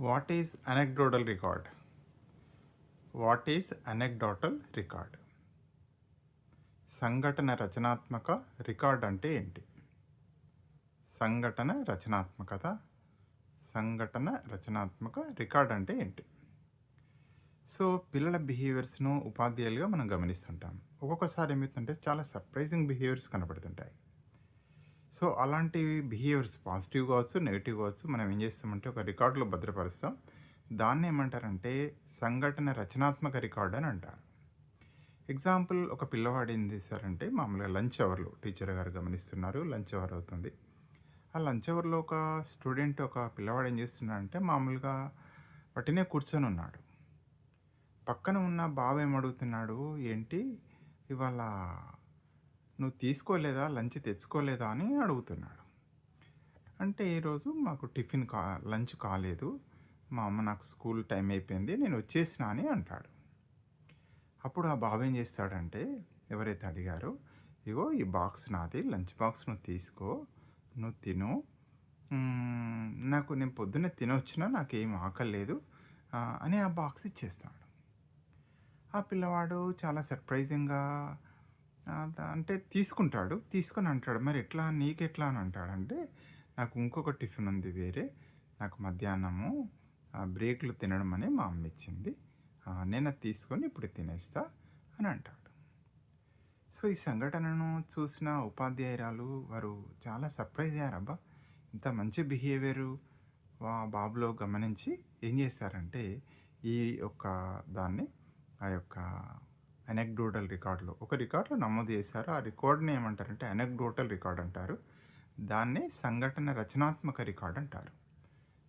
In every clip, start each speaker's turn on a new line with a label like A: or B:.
A: What is anecdotal record? What is anecdotal record? సంఘటన రచనాత్మక record అంటే ఏంటి? సంఘటన రచనాత్మకత సంఘటన రచనాత్మక రికార్డ్ అంటే ఏంటి? సో పిల్లల బిహేవియర్స్ను ఉపాధ్యాయులుగా మనం గమనిస్తుంటాం. ఒక్కొక్కసారి ఏమవుతుంటే చాలా సర్ప్రైజింగ్ బిహేవియర్స్ కనబడుతుంటాయి సో అలాంటి బిహేవియర్స్ పాజిటివ్ కావచ్చు నెగిటివ్ కావచ్చు మనం ఏం చేస్తామంటే ఒక రికార్డులో భద్రపరుస్తాం. దాన్ని ఏమంటారంటే సంఘటన రచనాత్మక రికార్డ్ అని అంటారు. ఎగ్జాంపుల్ ఒక పిల్లవాడు ఏం చేశారంటే మామూలుగా లంచ్ అవర్లో టీచర్ గారు గమనిస్తున్నారు లంచ్ అవర్ అవుతుంది. ఆ లంచ్ అవర్లో ఒక స్టూడెంట్ ఒక పిల్లవాడు ఏం చేస్తున్నాడంటే మామూలుగా పట్టినే కూర్చొని ఉన్నాడు. పక్కన ఉన్న బావ ఏమడుగుతున్నాడు ఏంటి? ఇవాళ నువ్వు తీసుకోలేదా? లంచ్ తెచ్చుకోలేదా? అని అడుగుతున్నాడు. అంటే ఈరోజు మాకు టిఫిన్ కా లంచ్ కాలేదు. మా అమ్మ నాకు స్కూల్ టైం అయిపోయింది నేను వచ్చేసిన అని అంటాడు. అప్పుడు ఆ బాబు ఏం చేస్తాడంటే ఎవరైతే అడిగారో ఇగో ఈ బాక్స్ నాది లంచ్ బాక్స్ నువ్వు తీసుకో నువ్వు తిను. నాకు నేను పొద్దున్నే తినొచ్చినా నాకేం ఆకలి ఆకలేదు అని ఆ బాక్స్ ఇచ్చేస్తాడు. ఆ పిల్లవాడు చాలా సర్ప్రైజింగ్గా అంటే తీసుకుంటాడు తీసుకొని అంటాడు. మరి ఎట్లా నీకెట్లా అని అంటాడంటే నాకు ఇంకొక టిఫిన్ ఉంది వేరే. నాకు మధ్యాహ్నము బ్రేక్లు తినడం అని మా అమ్మ ఇచ్చింది. నేను అది తీసుకొని ఇప్పుడు తినేస్తా అని అంటాడు. సో ఈ సంఘటనను చూసిన ఉపాధ్యాయురాలు వారు చాలా సర్ప్రైజ్ అయ్యారబ్బా. ఇంత మంచి బిహేవియరు బాబులో గమనించి ఏం చేశారంటే ఈ యొక్క దాన్ని ఆ యొక్క అనెక్డోటల్ రికార్డులు ఒక రికార్డులో నమోదు చేశారు. ఆ రికార్డుని ఏమంటారంటే అనెక్డోటల్ రికార్డ్ అంటారు. దాన్నే సంఘటన రచనాత్మక రికార్డ్ అంటారు.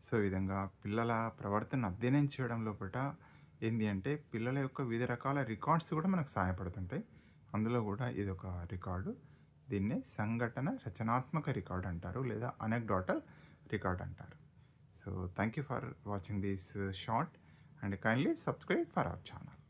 A: సో ఈ విధంగా పిల్లల ప్రవర్తన అధ్యయనం చేయడం లోపల ఏంటి అంటే పిల్లల యొక్క వివిధ రకాల రికార్డ్స్ కూడా మనకు సహాయపడుతుంటాయి. అందులో కూడా ఇది ఒక రికార్డు దీన్నే సంఘటన రచనాత్మక రికార్డ్ అంటారు లేదా అనెక్డోటల్ రికార్డ్ అంటారు. So thank you for watching this short and kindly subscribe for our channel